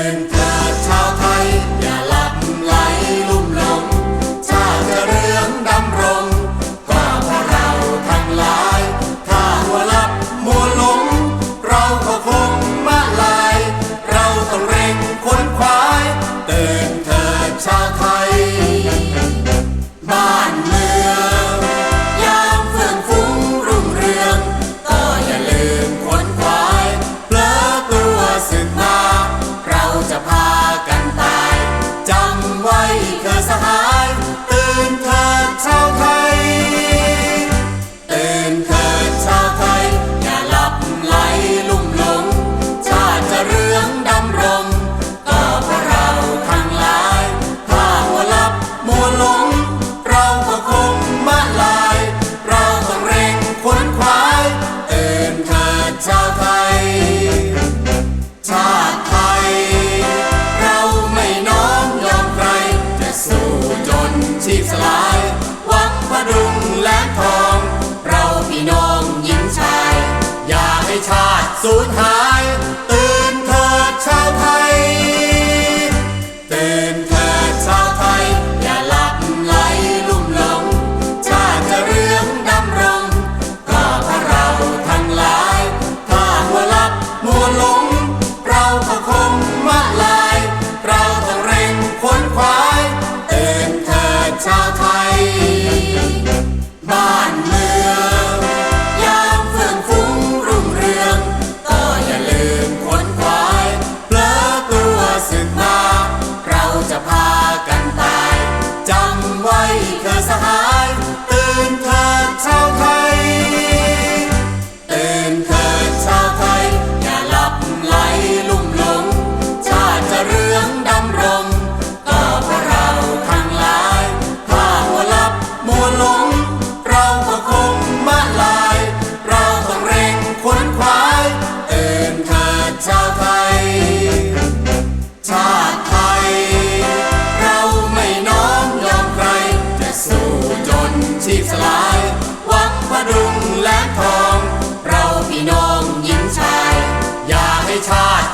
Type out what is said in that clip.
Santa. ชีพสลาย วังพระดุงและทอง เราพี่น้องหญิงชาย อย่าให้ชาติสูญหาย